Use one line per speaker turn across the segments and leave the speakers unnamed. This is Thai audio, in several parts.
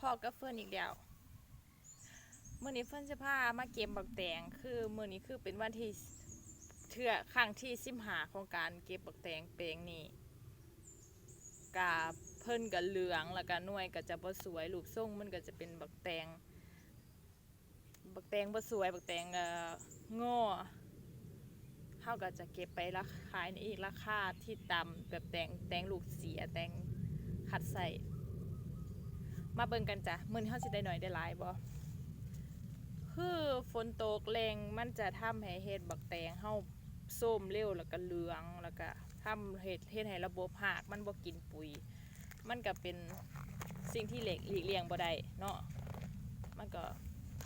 พ่อกับเฟิร์นอีกแล้วเมื่อนี้เฟิร์นจะพามาเก็บบักแตงคือเมื่อนี้คือเป็นวันที่เทื่อครั้งที่สิบหาของการเก็บบักแตงแปลงนี้กาเพิ่นกับเหลืองแล้วก็น่วยก็จะบ่สวยรูปทรงมันก็จะเป็นบักแตงบักแตงบ่สวยบักแตงเอ่องอเฮาก็จะเก็บไปราคขายในอีกราคาที่ต่ำแบบแตงแตงลูกเสียแตงคัดใส่ มาเบิ่งกันจ้ะมื้อนี้เฮาสิได้หน่อยได้หลายบ่คือฝนตกแรงมันจะทำให้เฮ็ดบักแตงเฮาส้มเร็วแล้วก็เหลืองแล้วก็ทำเฮ็ดเฮ็ดให้ระบบรากมันบ่กินปุ๋ย มันก็เป็นสิ่งที่หลีกหลีกเลี่ยงบ่ได้เนาะมันก็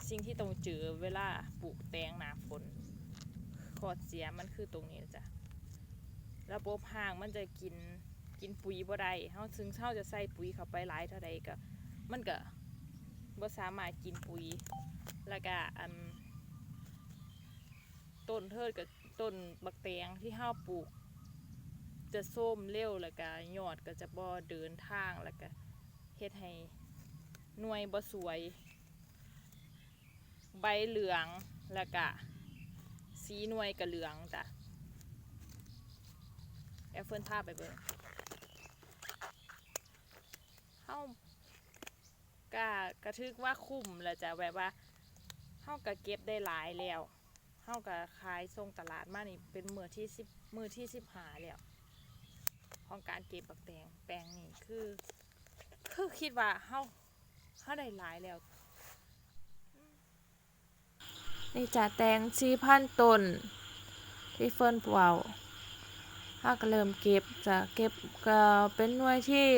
สิ่งที่ต้องเจอเวลาปลูกแตงหน้าฝนข้อเสียมันคือตรงนี้จ้ะระบบรากมันจะกินกินปุ๋ยบ่ได้เฮาถึงเฮาจะใส่ปุ๋ยเข้าไปหลายเท่าใดก็ มันก็บ่สามารถกินปุ๋ย แล้วก็อันต้นเทิดกับต้นบักแตงที่เฮาปลูก จะส้มเร็วแล้วก็ยอดก็จะบ่เดินทางแล้วก็เฮ็ดให้หน่วยบ่สวย ใบเหลืองแล้วก็สีหน่วยก็เหลืองจ้ะแอฟเฟิลภาพไปเบิ่งเฮา กะกระทึกว่าคุ้มแล้วจ้ะแบบว่าเฮากะเก็บได้หลายแล้วเฮากะขายส่งตลาดมานี่เป็นมือที่สิบมือที่สิบหาแล้วของการเก็บบักแตงแปลงนี่คือ คือคิดว่าเฮาเฮาได้หลายแล้วนี่จะแตงสี่พันต้นที่เฟิร์นเปลูกเฮาก็เริ่มเก็บจะเก็บก็เป็นหน่วยที่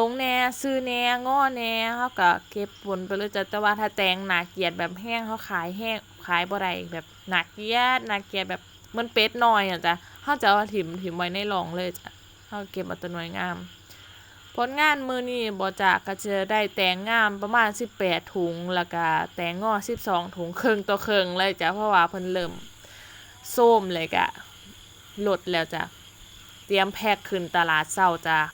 ตรงแหน่ซื้อแหน่ง้อแหน่เฮาก็เก็บผลไปเลยจ้ะแต่ว่าถ้าแตงหนาเกียดแบบแห้งเฮาขายแห้งขายบ่ได้แบบหนาเกียดหนาเกียดแบบมันเป็ดน้อยอะจ้ะเฮาจะเอาถิ่มถิ่มไว้ในหลองเลยจ้ะเฮาเก็บเอาตัวหน่วยงามผลงานมือนี้บ่จ้ะก็จะได้แตงงามประมาณ 18 ถุงแล้วก็แตงงอ 12 ถุงครึ่งต่อครึ่งเลยจ้ะเพราะว่าเพิ่นเริ่มส้มเลยก็ลดแล้วจ้ะเตรียมแพ็คขึ้นตลาดเช้าจ้ะ